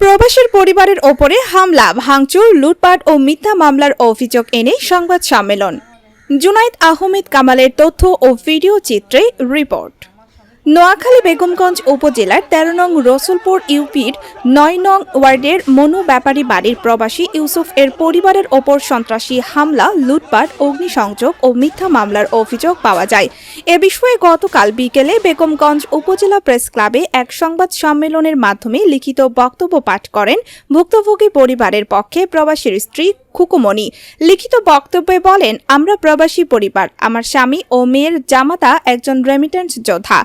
প্রবাসীর পরিবারের ওপরে হামলা, ভাঙচুর, লুটপাট ও মিথ্যা মামলার অভিযোগ এনে সংবাদ সম্মেলন। জুনাইদ আহমেদ কামালের তথ্য ও ভিডিও চিত্রে রিপোর্ট। নোয়াখালী বেগমগঞ্জ উপজেলার তেরো নং রসুলপুর ইউপির নয় নং ওয়ার্ডের মনু ব্যাপারী বাড়ির প্রবাসী ইউসুফ এর পরিবারের ওপর সন্ত্রাসী হামলা, লুটপাট, অগ্নিসংযোগ ও মিথ্যা মামলার অভিযোগ পাওয়া যায়। এ বিষয়ে গতকাল বিকেলে বেগমগঞ্জ উপজেলা প্রেস ক্লাবে এক সংবাদ সম্মেলনের মাধ্যমে লিখিত বক্তব্য পাঠ করেন ভুক্তভোগী পরিবারের পক্ষে প্রবাসীর স্ত্রী খুকুমণি। লিখিত বক্তব্যে বলেন, আমরা প্রবাসী পরিবার। আমার স্বামী ও মেয়ের জামাতা একজন রেমিটেন্স যোদ্ধা।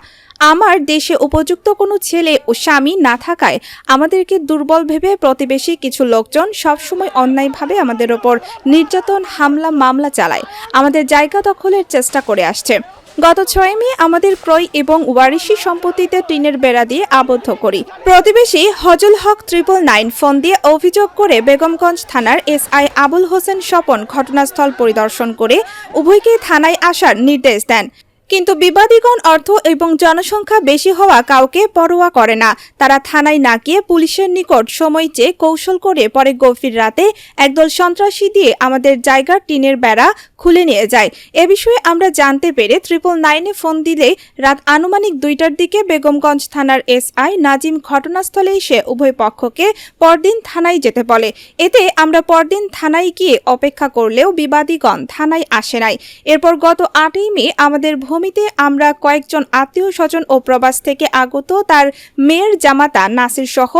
আমার দেশে উপযুক্ত কোনো ছেলে ও স্বামী না থাকায় আমাদেরকে দুর্বল ভেবে প্রতিবেশী কিছু লোকজন সবসময় অন্যায়ভাবে আমাদের ওপর নির্যাতন, হামলা, মামলা চালায়। আমাদের জায়গা দখলের চেষ্টা করে আসছে। গত ছয় মে আমাদের ক্রয় এবং ওয়ারিশি সম্পত্তিতে টিনের বেড়া দিয়ে আবদ্ধ করি। প্রতিবেশী Hazal Haque triple nine phone দিয়ে অভিযোগ করে বেগমগঞ্জ থানার এস আই আবুল হোসেন স্বপন ঘটনাস্থল পরিদর্শন করে উভয়কে থানায় আসার নির্দেশ দেন। কিন্তু বিবাদীগণ অর্থ এবং জনসংখ্যা বেশি হওয়া কাউকে পরোয়া করে না। তারা থানায় না গিয়ে পুলিশের নিকট সময় চেয়ে কৌশল করে পরে গভীর রাতে একদল সন্ত্রাসী দিয়ে আমাদের জায়গার টিনের বেড়া খুলে নিয়ে যায়। এ বিষয়ে আমরা জানতে পেরে ট্রিপল নাইনে ফোন দিলে রাত আনুমানিক দুইটার দিকে বেগমগঞ্জ থানার এসআই নাজিম ঘটনাস্থলে এসে উভয় পক্ষকে পরদিন থানায় যেতে বলে। এতে আমরা পরদিন থানায় গিয়ে অপেক্ষা করলেও বিবাদীগণ থানায় আসে নাই। এরপর গত আটই মে আমাদের ভূমিতে আমরা কয়েকজন আত্মীয় স্বজন ও প্রবাস থেকে আগত তার মেয়ের জামাতা নাসির সহ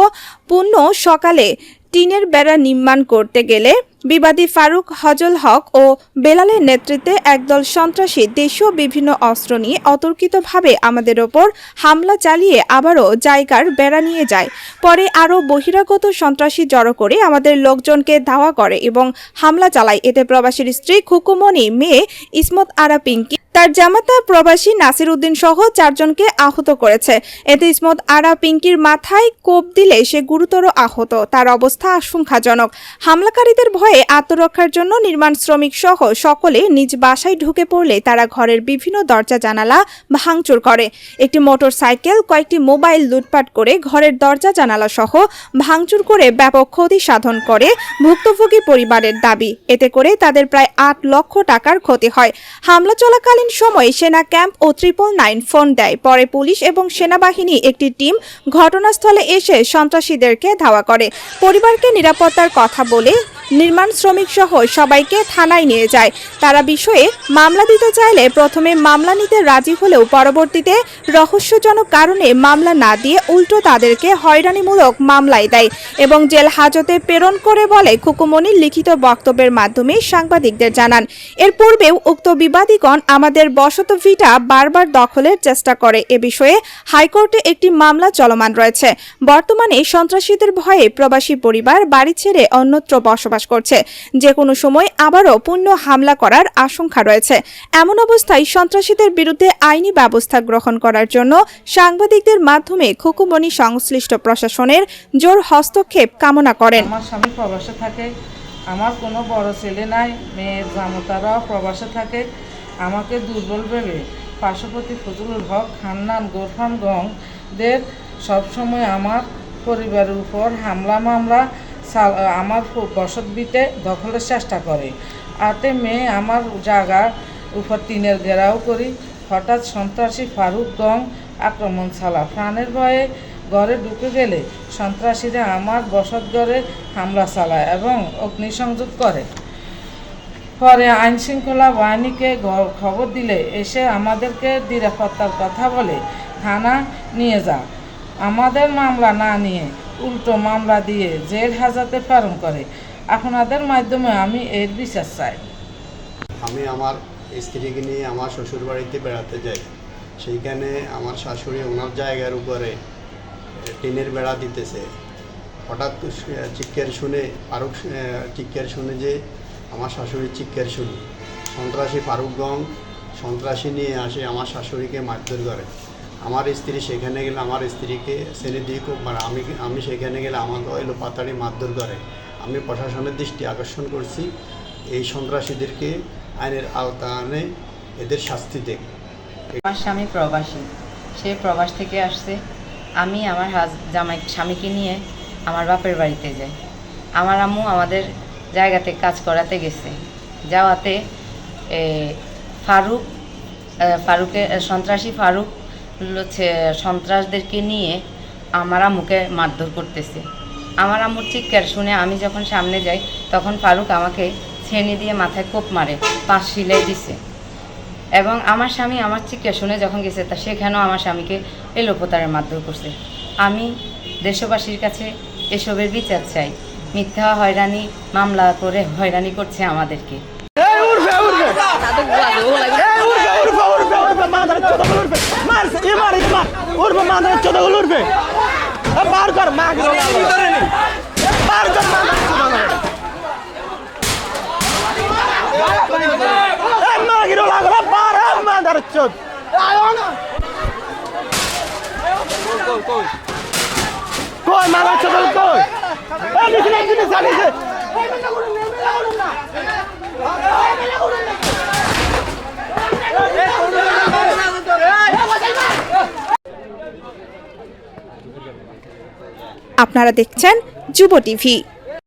পুণ্য সকালে টিনের বেড়া নির্মাণ করতে গেলে বিবাদী ফারুক, হজল হক ও বেলালের নেতৃত্বে একদল সন্ত্রাসী দেশীয় বিভিন্ন অস্ত্র নিয়ে অতর্কিতভাবে আমাদের ওপর হামলা চালিয়ে আবারও জায়গার বেড়া নিয়ে যায়। পরে আরও বহিরাগত সন্ত্রাসী জড়ো করে আমাদের লোকজনকে ধাওয়া করে এবং হামলা চালায়। এতে প্রবাসীর স্ত্রী খুকুমণি, মেয়ে ইসমত আরা পিঙ্কি, তার জামাতা প্রবাসী নাসির উদ্দিন সহ চারজনকে আহত করেছে। এতে ইসমত আরা পিঙ্কির মাথায় কোপ দিলে সে গুরুতর আহত। তার অবস্থা আশঙ্কাজনক। হামলাকারীদের ভয়ে আত্মরক্ষার জন্য নির্মাণ শ্রমিক সহ সকলে নিজ বাসায় ঢুকে পড়লে তারা ঘরের বিভিন্ন দরজা জানালা ভাঙচুর করে। একটি মোটর সাইকেল কয়েকটি মোবাইল লুটপাট করে ঘরের দরজা জানালা সহ ভাঙচুর করে ব্যাপক ক্ষতি সাধন করে ভুক্তভোগী পরিবারের দাবি। এতে করে তাদের প্রায় আট লক্ষ টাকার ক্ষতি হয়। হামলা চলাকালীন সময়ে সেনা ক্যাম্প ও ট্রিপল নাইন ফোন দেয়। পরে পুলিশ এবং সেনাবাহিনী একটি টিম ঘটনাস্থলে এসে সন্ত্রাসীদেরকে ধাওয়া করে। পরিবারকে নিরাপত্তার কথা বলে নির্মাণ শ্রমিক সহ সবাইকে থানায় নিয়ে যায়। তারা বিষয়ে মামলা দিতে চাইলে প্রথমে মামলা নিতে রাজি হলেও পরবর্তীতে রহস্যজনক কারণে মামলা না দিয়ে উল্টো তাদেরকে হয়রানিমূলক মামলায় দেয় এবং জেল হাজতে প্রেরণ করে বলে খুকুমনির লিখিত বক্তব্যের মাধ্যমে সাংবাদিকদের জানান। এর পূর্বেও উক্ত বিবাদীগণ আমাদের বসত ভিটা বারবার দখলের চেষ্টা করে। এ বিষয়ে হাইকোর্টে একটি মামলা চলমান রয়েছে। বর্তমানে সন্ত্রাসীদের ভয়ে প্রবাসী পরিবার বাড়ি ছেড়ে অন্যত্র বসবাস করছে। যে কোনো সময় আবারও পূর্ণ হামলা করার আশঙ্কা রয়েছে। এমন অবস্থায় সন্ত্রাসীদের বিরুদ্ধে আইনি ব্যবস্থা গ্রহণ করার জন্য সাংবাদিকদের মাধ্যমে খুকুমণি সংশ্লিষ্ট প্রশাসনের জোর হস্তক্ষেপ কামনা করেন। আমার স্বামী প্রবাসে থাকে, আমার কোনো বড় ছেলে নাই, মেয়ের জামতারাও প্রবাসে থাকে। আমাকে দুর্বল ভেবে পার্শ্ববর্তী ফজলুল হক হান্নান গোরফান গংদের সবসময় আমার পরিবারের উপর হামলা, মামলা আমার বসত বিটে দখলের চেষ্টা করে। আতে মেয়ে আমার জায়গার উপর টিনের ঘেরাও করি। হঠাৎ সন্ত্রাসী ফারুক গং আক্রমণ চালা প্রাণের ভয়ে ঘরে ঢুকে গেলে সন্ত্রাসীরা আমার বসত ঘরে হামলা চালায় এবং অগ্নিসংযোগ করে। পরে আইন শৃঙ্খলা বাহিনীকে খবর দিলে এসে আমাদেরকে নিরাপত্তার কথা বলে, থানা নিয়ে যা আমাদের মামলা না নিয়ে উল্টো মামলা দিয়ে জেল হাজাতে প্রেরণ করে। আপনাদের মাধ্যমে আমি এর বিচার চাই। আমি আমার স্ত্রীকে নিয়ে আমার শ্বশুর বাড়িতে বেড়াতে যাই। সেইখানে আমার শাশুড়ি ওনার জায়গার উপরে টিনের বেড়া দিতেছে। হঠাৎ চিৎকার শুনে, ফারুক চিৎকার শুনে যে আমার শাশুড়ির চিৎকার শুনি। সন্ত্রাসী ফারুক গং সন্ত্রাসী নিয়ে আসে, আমার শাশুড়িকে মারধর করে। আমার স্ত্রী সেখানে গেলে আমার স্ত্রীকে শ্রেণি দিয়ে খুব মারে আমি আমি সেখানে গেলে আমাকে এলো পাতাড়ি মারধর করে। আমি প্রশাসনের দৃষ্টি আকর্ষণ করছি। এই সন্ত্রাসীদেরকে আইনের আওতা আনে এদের শাস্তি দেখ। আমার স্বামী প্রবাসী। সে প্রবাস থেকে আসছে। আমি আমার হাজ জামাই স্বামীকে নিয়ে আমার বাপের বাড়িতে যাই। আমার আম্মু আমাদের জায়গাতে কাজ করাতে গেছে। যাওয়াতে ফারুক ফারুকের, সন্ত্রাসী ফারুক সন্ত্রাসদেরকে নিয়ে আমার আম্মুকে মারধর করতেছে। আমার আম্মুর চিৎকার শুনে আমি যখন সামনে যাই তখন ফারুক আমাকে ছেনি দিয়ে মাথায় কোপ মারে পাঁচ সিলাই দিছে। এবং আমার স্বামী আমার চিৎকার শুনে যখন গেছে তা সেখানেও আমার স্বামীকে এলোপতারে মারধর করছে। আমি দেশবাসীর কাছে এসবের বিচার চাই। মিথ্যা হয়রানি মামলা করে হয়রানি করছে আমাদেরকে। উঠবে উঠবে উঠবে উঠবে মাথার উঠবে মারছে এ মার এ মার। উঠবে মাথার চোদাগুলো উঠবে এ বার কর মা গেল বার কর মা গেল লাগল বার মাথার চোদ। কই মাথার চোদাগুলো কই? আপনারা দেখছেন যুব টিভি।